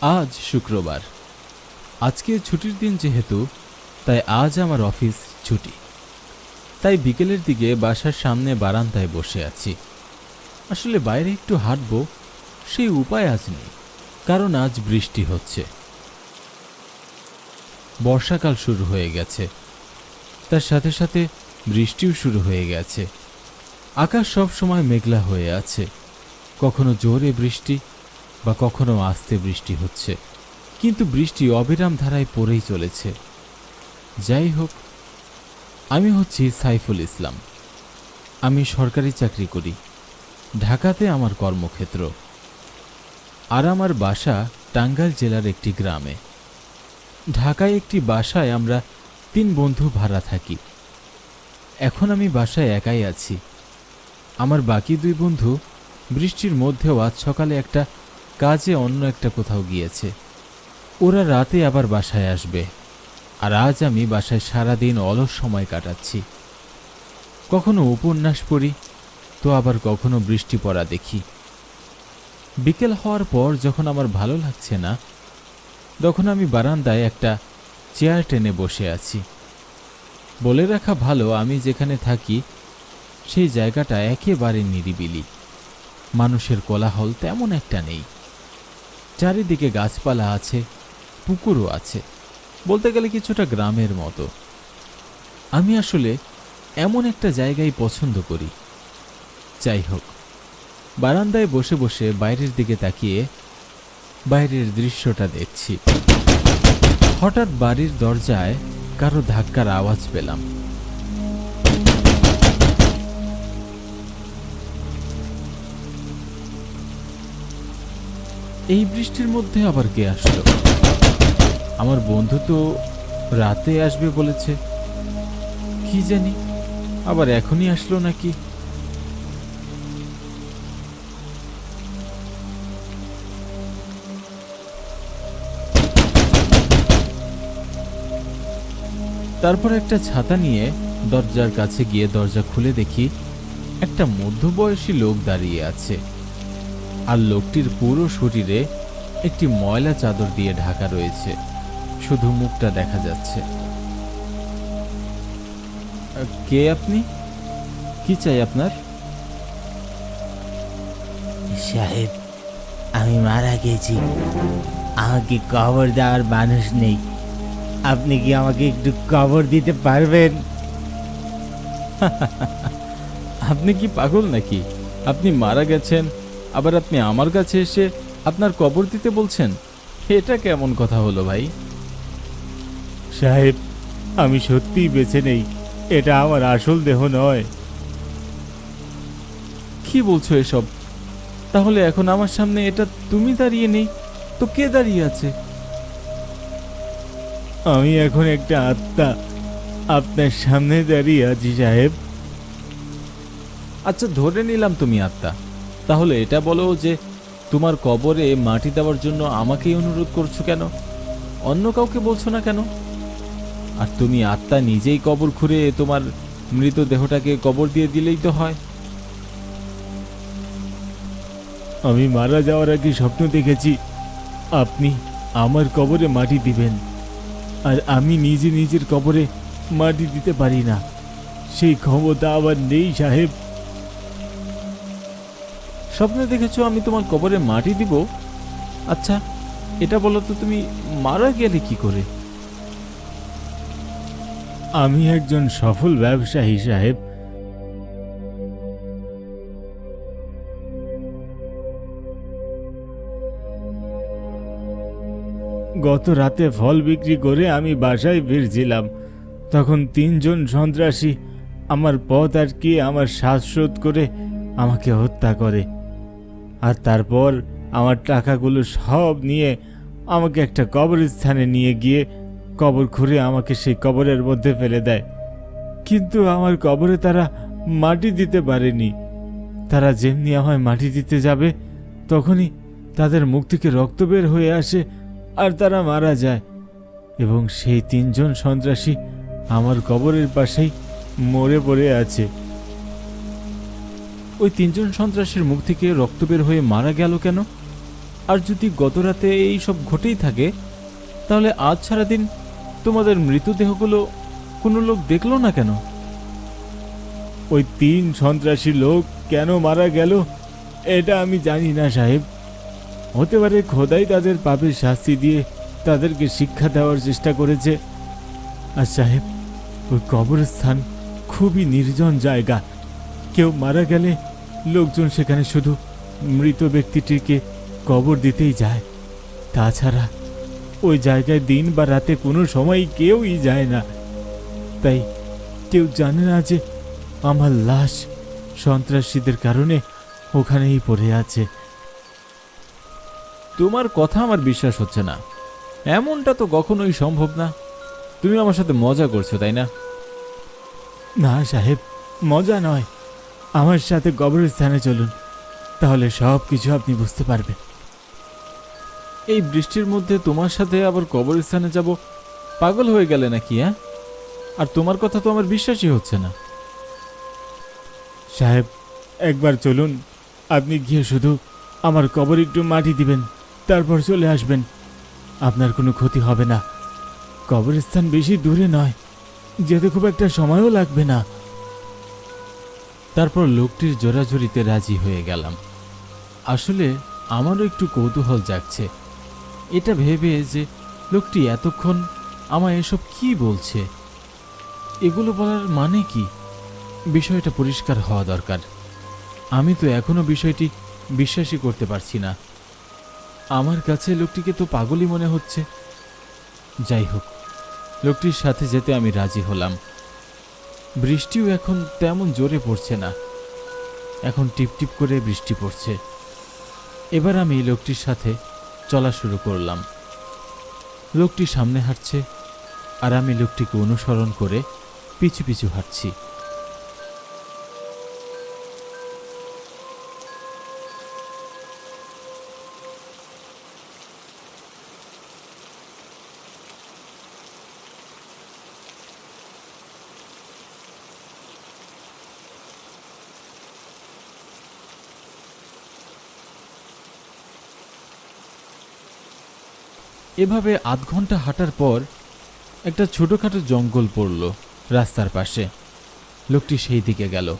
আজ শুক্রবার। আজকে ছুটির দিন যেহেতু, তাই আজ আমার অফিস ছুটি। তাই বিকেলের দিকে বাসার সামনে বারান্দায় বসে আছি। আসলে বাইরে একটু হাঁটবো, সেই উপায় আজ নেই, কারণ আজ বৃষ্টি হচ্ছে। বর্ষাকাল শুরু হয়ে গেছে। তার সাথে সাথে বৃষ্টিও শুরু হয়ে গেছে। আকাশ সব সময় মেঘলা হয়ে আছে। কখনো জোরে বৃষ্টি বা কখনো আস্তে বৃষ্টি হচ্ছে, কিন্তু বৃষ্টি অবিরাম ধারায় পড়েই চলেছে। যাই হোক, আমি হচ্ছি সাইফুল ইসলাম। আমি সরকারি চাকরি করি, ঢাকাতে আমার কর্মক্ষেত্র। আর আমার বাসা টাঙ্গাইল জেলার একটি গ্রামে। ঢাকায় একটি বাসায় আমরা তিন বন্ধু ভাড়া থাকি। এখন আমি বাসায় একাই আছি। আমার বাকি দুই বন্ধু বৃষ্টির মধ্যেও আজ সকালে একটা কাজে অন্য একটা কোথাও গিয়েছে। ওরা রাতে আবার বাসায় আসবে, আর আজ আমি বাসায় সারাদিন অলস সময় কাটাচ্ছি। কখনো উপন্যাস পড়ি, তো আবার কখনো বৃষ্টি পড়া দেখি। বিকেল হওয়ার পর যখন আমার ভালো লাগছে না, তখন আমি বারান্দায় একটা চেয়ার টেনে বসে আছি। বলে রাখা ভালো, আমি যেখানে থাকি, সেই জায়গাটা একেবারে নিরিবিলি। মানুষের কোলাহল তেমন একটা নেই। চারিদিকে গাছপালা আছে, পুকুরও আছে, বলতে গেলে কিছুটা গ্রামের মতো। আমি আসলে এমন একটা জায়গায় পছন্দ করি। যাই হোক, বারান্দায় বসে বসে বাইরের দিকে তাকিয়ে বাইরের দৃশ্যটা দেখছি। হঠাৎ বাড়ির দরজায় কারও ধাক্কার আওয়াজ পেলাম। এই বৃষ্টির মধ্যে আবার কে আসলো? আমার বন্ধু তো রাতে আসবে বলেছে। কি জানি, আবার এখনই আসলো নাকি? তারপর একটা ছাতা নিয়ে দরজার কাছে গিয়ে দরজা খুলে দেখি একটা মধ্যবয়সী লোক দাঁড়িয়ে আছে। আর লোকটির পুরো শরীরে একটি ময়লা চাদর দিয়ে ঢাকা রয়েছে। শুধু মুখটা দেখা যাচ্ছে। কে আপনি? কি চাই আপনার? সাহেব আমি মারা গেছি। আমাকে কবর দেওয়ার মানুষ নেই। আপনি কি আমাকে একটু কবর দিতে পারবেন? আপনি কি পাগল নাকি? আপনি মারা গেছেন। আবার আপনি আমার কাছে এসে আপনার কবর দিতে বলছেন? এটা কেমন কথা হলো ভাই? সাহেব আমি সত্যিই বেছে নেই। এটা আমার আসল দেহ নয়। কি বলছো এসব? তাহলে এখন আমার সামনে এটা তুমি দাঁড়িয়ে নেই তো কে দাঁড়িয়ে আছে? আমি এখন একটা আত্মা। আপনার সামনে দাঁড়িয়ে আছি সাহেব। আচ্ছা ধরে নিলাম তুমি আত্মা। তাহলে এটা বলো যে তোমার কবরে মাটি দেওয়ার জন্য আমাকেই অনুরোধ করছ কেন? অন্য কাউকে বলছো না কেন? আর তুমি আত্মা নিজেই কবর খুঁড়ে তোমার মৃতদেহটাকে কবর দিয়ে দিলেই তো হয়। আমি মারা যাওয়ার আগে স্বপ্ন দেখেছি, আপনি আমার কবরে মাটি দিবেন, আর আমি নিজে নিজের কবরে মাটি দিতে পারি না। সেই ক্ষমতা আবার নেই সাহেব। স্বপ্নে দেখেছ আমি তোমার কবরে মাটি দিব? আচ্ছা এটা বলো তো তুমি মারা গেলে কি করে? আমি একজন সফল ব্যবসায়ী, সাহেব। গত রাতে ফল বিক্রি করে আমি বাসায় ফিরছিলাম। তখন তিনজন সন্ত্রাসী আমার পথ আটকে আমার শ্বাসরোধ করে আমাকে হত্যা করে। আর তারপর আমার টাকাগুলো সব নিয়ে আমাকে একটা কবরস্থানে নিয়ে গিয়ে কবর খুঁড়ে আমাকে সেই কবরের মধ্যে ফেলে দেয়। কিন্তু আমার কবরে তারা মাটি দিতে পারেনি। তারা যেমনি আমায় মাটি দিতে যাবে, তখনই তাদের মুখ থেকে রক্ত বের হয়ে আসে আর তারা মারা যায়। এবং সেই তিনজন সন্ত্রাসী আমার কবরের পাশেই মরে পড়ে আছে। ওই তিনজন সন্ত্রাসীর মুখ থেকে রক্ত বের হয়ে মারা গেল কেন? আর যদি গত রাতে এই সব ঘটেই থাকে, তাহলে আজ সারাদিন তোমাদের মৃতদেহগুলো কোনো লোক দেখল না কেন? ওই তিন সন্ত্রাসী লোক কেন মারা গেল? এটা আমি জানি না, সাহেব। হতে পারে খোদাই তাদের পাপের শাস্তি দিয়ে তাদেরকে শিক্ষা দেওয়ার চেষ্টা করেছে। আর সাহেব, ওই কবরস্থান খুবই নির্জন জায়গা। কেউ মারা গেলে লোকজন সেখানে শুধু মৃত ব্যক্তিটিকে কবর দিতেই যায়। তাছাড়া ওই জায়গায় দিন বা রাতে কোনো সময় কেউই যায় না। তাই কেউ জানে না যে আমার লাশ সন্ত্রাসীদের কারণে ওখানেই পড়ে আছে। তোমার কথা আমার বিশ্বাস হচ্ছে না। এমনটা তো কখনোই সম্ভব না। তুমি আমার সাথে মজা করছ তাই না? না সাহেব মজা নয়। আমার সাথে কবরস্থানে চলুন তাহলে সব কিছু আপনি বুঝতে পারবেন। এই বৃষ্টির মধ্যে তোমার সাথে আবার কবরস্থানে যাব পাগল হয়ে গেলে নাকি হ্যাঁ? আর তোমার কথা তো আমার বিশ্বাসই হচ্ছে না। সাহেব একবার চলুন আপনি গিয়ে শুধু আমার কবর একটু মাটি দিবেন তারপর চলে আসবেন। আপনার কোনো ক্ষতি হবে না। কবরস্থান বেশি দূরে নয় যেতে খুব একটা সময়ও লাগবে না। তারপর লোকটির জোরাজুরিতে রাজি হয়ে গেলাম। আসলে আমারও একটু কৌতূহল জাগছে। এটা ভেবে যে লোকটি এতক্ষণ আমায় এসব কি বলছে? এগুলো বলার মানে কি? বিষয়টা পরিষ্কার হওয়া দরকার। আমি তো এখনও বিষয়টি বিশ্বাসই করতে পারছি না। আমার কাছে লোকটিকে তো পাগলই মনে হচ্ছে। যাই হোক, লোকটির সাথে যেতে আমি রাজি হলাম। বৃষ্টিও এখন তেমন জোরে পড়ছে না। এখন টিপটিপ করে বৃষ্টি পড়ছে। এবার আমি লোকটির সাথে চলা শুরু করলাম। লোকটি সামনে হাঁটছে আর আমি লোকটিকে অনুসরণ করে পিছু পিছু হাঁটছি। এভাবে আধ ঘণ্টা হাঁটার পর একটা ছোটোখাটো জঙ্গল পড়ল রাস্তার পাশে। লোকটি সেই দিকে গেল।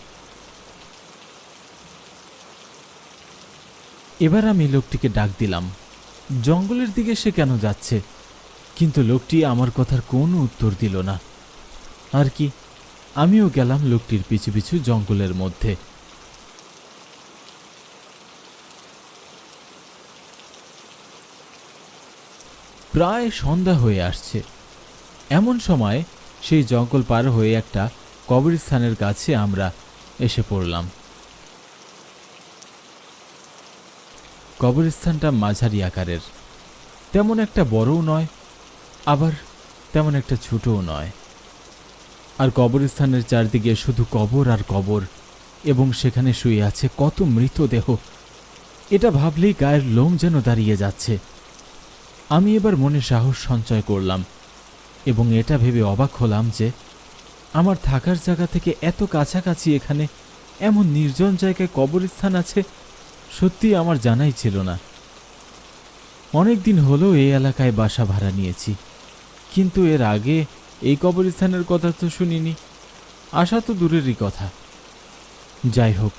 এবার আমি লোকটিকে ডাক দিলাম, জঙ্গলের দিকে সে কেন যাচ্ছে? কিন্তু লোকটি আমার কথার কোনো উত্তর দিল না। আর কি, আমিও গেলাম লোকটির পিছু পিছু জঙ্গলের মধ্যে। প্রায় সন্ধ্যা হয়ে আসছে। এমন সময় সেই জঙ্গল পার হয়ে একটা কবরস্থানের কাছে আমরা এসে পড়লাম। কবরস্থানটা মাঝারি আকারের। তেমন একটা বড়ও নয়, আবার তেমন একটা ছোটও নয়। আর কবরস্থানের চারদিকে শুধু কবর আর কবর, এবং সেখানে শুয়ে আছে কত মৃতদেহ। এটা ভাবলেই গায়ের লোম যেন দাঁড়িয়ে যাচ্ছে। আমি এবার মনে সাহস সঞ্চয় করলাম, এবং এটা ভেবে অবাক হলাম যে আমার থাকার জায়গা থেকে এত কাছাকাছি এখানে এমন নির্জন জায়গায় কবরস্থান আছে সত্যি আমার জানাই ছিল না। অনেক দিন হলো এই এলাকায় বাসা ভাড়া নিয়েছি, কিন্তু এর আগে এই কবরস্থানের কথা তো শুনিনি। আশা তো দূরেরই কথা। যাই হোক,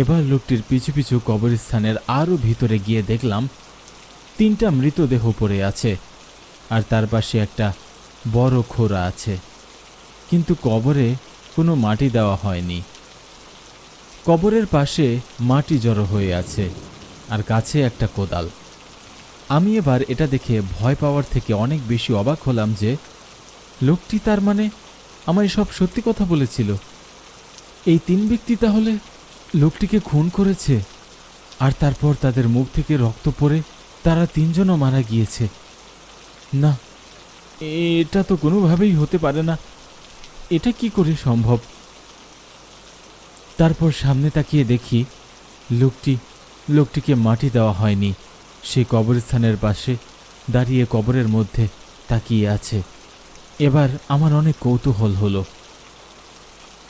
এবার লোকটির পিছু পিছু কবরস্থানের আরও ভিতরে গিয়ে দেখলাম তিনটা মৃতদেহ পড়ে আছে, আর তার পাশে একটা বড় খোরা আছে। কিন্তু কবরে কোনো মাটি দেওয়া হয়নি। কবরের পাশে মাটি জড়ো হয়ে আছে, আর কাছে একটা কোদাল। আমি এবার এটা দেখে ভয় পাওয়ার থেকে অনেক বেশি অবাক হলাম যে, লোকটি তার মানে আমায় সব সত্যি কথা বলেছিল। এই তিন ব্যক্তি তাহলে লোকটিকে খুন করেছে, আর তারপর তাদের মুখ থেকে রক্ত পড়ে তারা তিনজনও মারা গিয়েছে। না, এটা তো কোনোভাবেই হতে পারে না। এটা কি করে সম্ভব? তারপর সামনে তাকিয়ে দেখি, লোকটি, লোকটিকে মাটি দেওয়া হয়নি। সে কবরস্থানের পাশে দাঁড়িয়ে কবরের মধ্যে তাকিয়ে আছে। এবার আমার অনেক কৌতূহল হলো।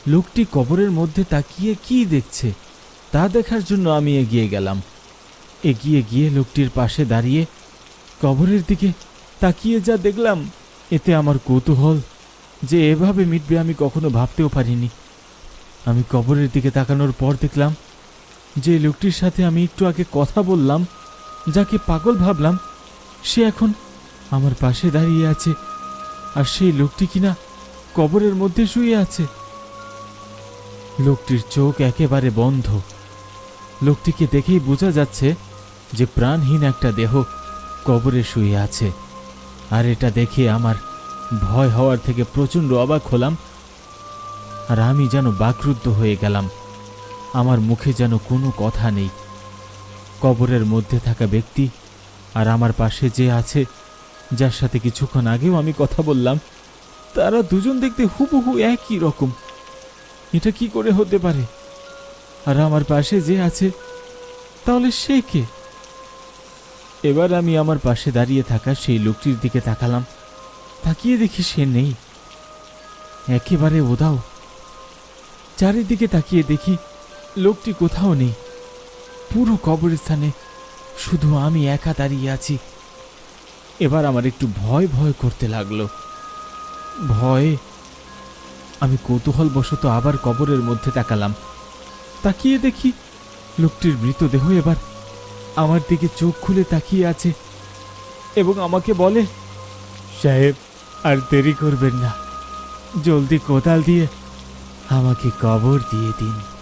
লোকটি কবরের মধ্যে তাকিয়ে কি দেখছে, তা দেখার জন্য আমি এগিয়ে গেলাম। এগিয়ে গিয়ে লোকটির পাশে দাঁড়িয়ে কবরের দিকে তাকিয়ে যা দেখলাম, এতে আমার কৌতূহল যে এভাবে মিটবে আমি কখনো ভাবতেও পারিনি। আমি কবরের দিকে তাকানোর পর দেখলাম যে লোকটির সাথে আমি একটু আগে কথা বললাম, যাকে পাগল ভাবলাম, সে এখন আমার পাশে দাঁড়িয়ে আছে, আর সেই লোকটি কিনা কবরের মধ্যে শুয়ে আছে। লোকটির চোখ একেবারে বন্ধ। লোকটিকে দেখেই বোঝা যাচ্ছে যে প্রাণহীন একটা দেহ কবরে শুয়ে আছে। আর এটা দেখে আমার ভয় হওয়ার থেকে প্রচণ্ড অবাক হলাম। আর আমি যেন বাকরুদ্ধ হয়ে গেলাম। আমার মুখে যেন কোনো কথা নেই। কবরের মধ্যে থাকা ব্যক্তি আর আমার পাশে যে আছে, যার সাথে কিছুক্ষণ আগেও আমি কথা বললাম, তারা দুজন দেখতে হুবহু একই রকম। এটা কি করে হতে পারে? আর আমার পাশে যে আছে, তাহলে সে কে? এবার আমি আমার পাশে দাঁড়িয়ে থাকা সেই লোকটির দিকে তাকালাম। তাকিয়ে দেখি সে নেই। একেবারে ওদাও চারিদিকে তাকিয়ে দেখি লোকটি কোথাও নেই। পুরো কবরস্থানে শুধু আমি একা দাঁড়িয়ে আছি। এবার আমার একটু ভয় ভয় করতে লাগল। ভয়ে আমি কৌতূহলবশত আবার কবরের মধ্যে তাকালাম। তাকিয়ে দেখি লোকটির মৃতদেহ এবার আমার দিকে চোখ খুলে তাকিয়ে আছে এবং আমাকে বলে, সাহেব, আর দেরি করবেন না। জলদি কোদাল দিয়ে আমাকে কবর দিয়ে দিন।